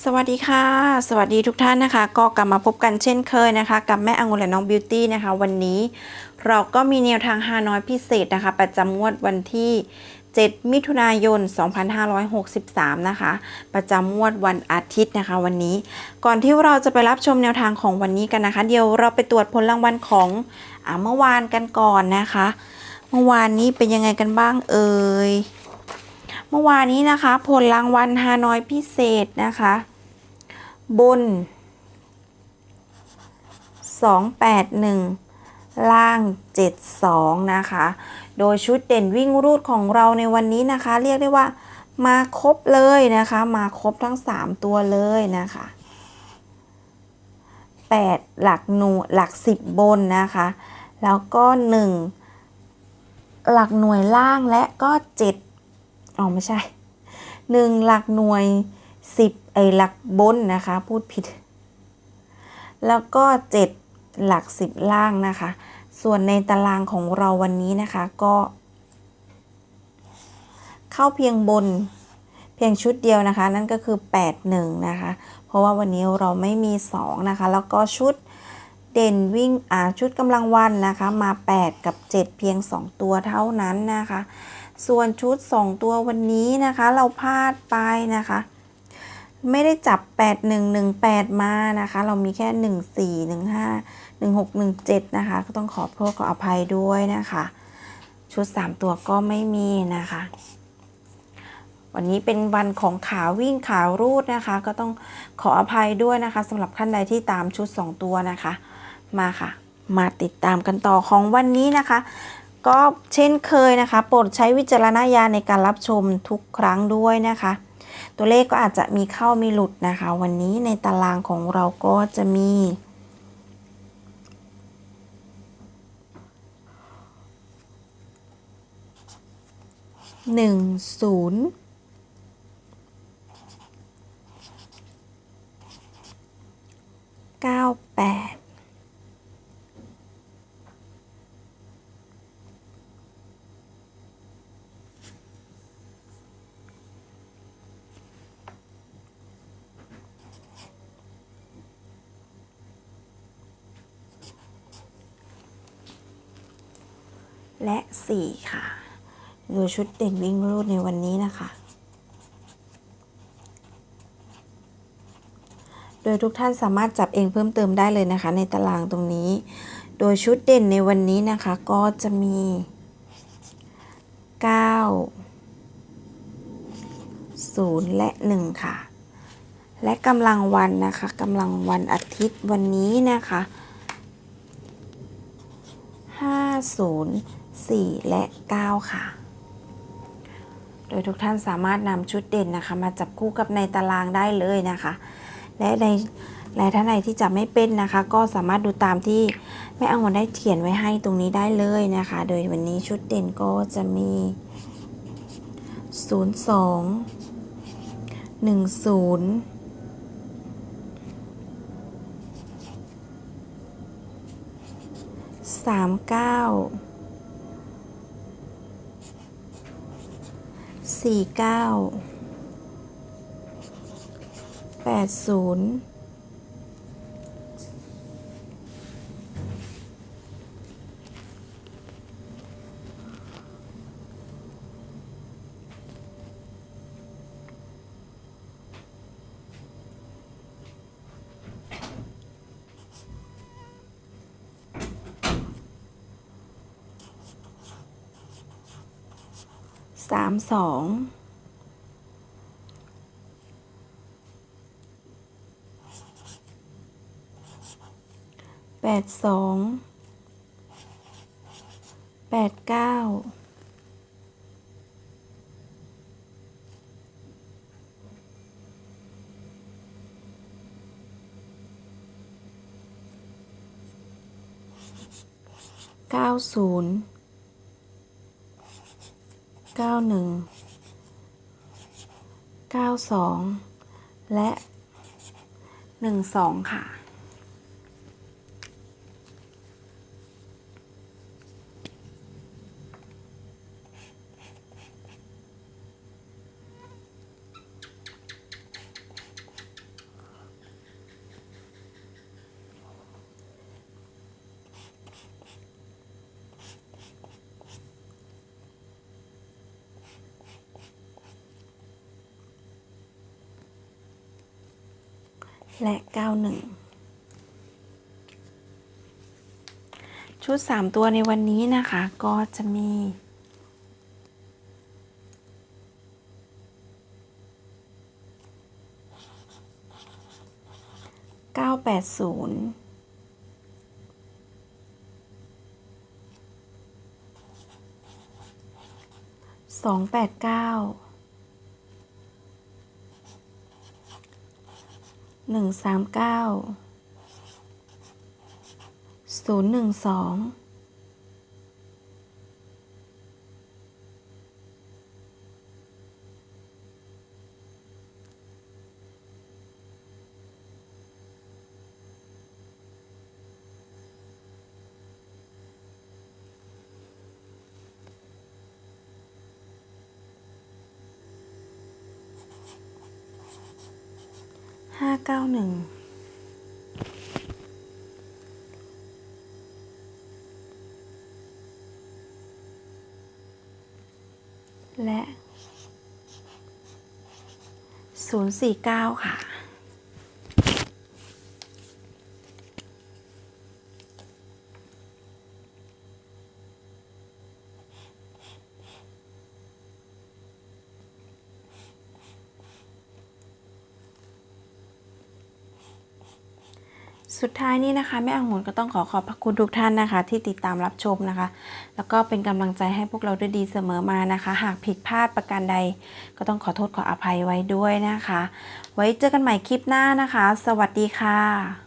สวัสดีค่ะ สวัสดีทุกท่านนะคะ ก็กลับมาพบกันเช่นเคยนะคะ กับแม่องุ่นและน้องบิวตี้นะคะ วันนี้เราก็มีแนวทางฮานอยพิเศษนะคะ ประจำงวดวันที่ 7 มิถุนายน 2563 นะคะ ประจำงวดวันอาทิตย์นะคะ วันนี้ ก่อนที่เราจะไปรับชมแนวทางของวันนี้กันนะคะ เดี๋ยวเราไปตรวจผลรางวัลของอเมื่อวานกันก่อนนะคะ เมื่อวานนี้เป็นยังไงกันบ้างเอ่ย เมื่อวานนี้นะคะ ผลรางวัลฮานอยพิเศษนะคะ บน 281 ล่าง 72 นะคะ โดยชุดเด่นวิ่งรูดของเราในวันนี้นะคะ เรียกได้ว่ามาครบเลยนะคะ มาครบทั้ง 3 ตัวเลยนะคะ 8 หลักหน่วยหลัก 10 บนนะคะ แล้วก็ 1 หลักหน่วยล่างและก็ 7 อ๋อไม่ใช่1หลักหน่วย10ไอหลักบนนะคะ พูดผิด แล้วก็7หลัก10ล่างนะคะ ส่วนในตารางของเราวันนี้นะคะก็ เข้าเพียงบนเพียงชุดเดียวนะคะ นั่นก็คือ 8 1 นะคะ เพราะว่าวันนี้เราไม่มี 2 นะคะ แล้วก็ชุดเด่นวิ่งอ่าชุดกำลังวันนะคะ มา 8 กับ 7 เพียง 2 ตัวเท่านั้นนะคะ ส่วนชุด 2 ตัววันนี้นะคะเราพลาดไปนะคะ ไม่ได้จับ 8118 มานะคะ เรามีแค่ 14 15 16 17 นะคะ ก็ต้องขอโทษขออภัยด้วยนะคะ ชุด 3 ตัวก็ไม่มีนะคะ วันนี้เป็นวันของขาวิ่งขารูดนะคะ ก็ต้องขออภัยด้วยนะคะสำหรับท่านใดที่ตามชุด 2 ตัวนะคะ มาค่ะ มาติดตามกันต่อของวันนี้นะคะ ก็เช่นเคยนะคะ โปรดใช้วิจารณญาณในการรับชมทุกครั้งด้วยนะคะ ตัวเลขก็อาจจะมีเข้ามีหลุดนะคะ วันนี้ในตารางของเราก็จะมี หนึ่งศูนย์เก้าแปด และสี่ค่ะ ดูชุดเด่นวิ่งรูดในวันนี้นะคะ โดยทุกท่านสามารถจับเองเพิ่มเติมได้เลยนะคะ ในตารางตรงนี้ โดยชุดเด่นในวันนี้นะคะก็จะมี 9 0 และ 1 ค่ะ และกำลังวันนะคะกำลังวันอาทิตย์วันนี้นะคะ 5 0 4 และ 9 ค่ะ โดยทุกท่านสามารถนำชุดเด่นนะคะ มาจับคู่กับในตารางได้เลยนะคะ และในและท่านใดที่จะไม่เป็นนะคะ ก็สามารถดูตามที่แม่อังวนได้เขียนไว้ให้ตรงนี้ได้เลยนะคะ โดยวันนี้ชุดเด่นก็จะมี 0 2 1 0 39 สี่เก้าแปดศูนย์ สามสองแปดสองแปดเก้าเก้าศูนย์ เก้าหนึ่งเก้าสองและหนึ่งสองค่ะ และ 91 ชุด 3 ตัวในวันนี้นะคะ ก็จะมี 980สองแปดเก้า 139 012 ห้าเก้าหนึ่งและศูนย์สี่เก้าค่ะ สุดท้ายนี้นะคะแม่อังุนก็ต้องขอขอบพระคุณทุกท่านนะคะ ที่ติดตามรับชมนะคะ แล้วก็เป็นกำลังใจให้พวกเราด้วยดีเสมอมานะคะ หากผิดพลาดประการใด ก็ต้องขอโทษขออภัยไว้ด้วยนะคะ ไว้เจอกันใหม่คลิปหน้านะคะ สวัสดีค่ะ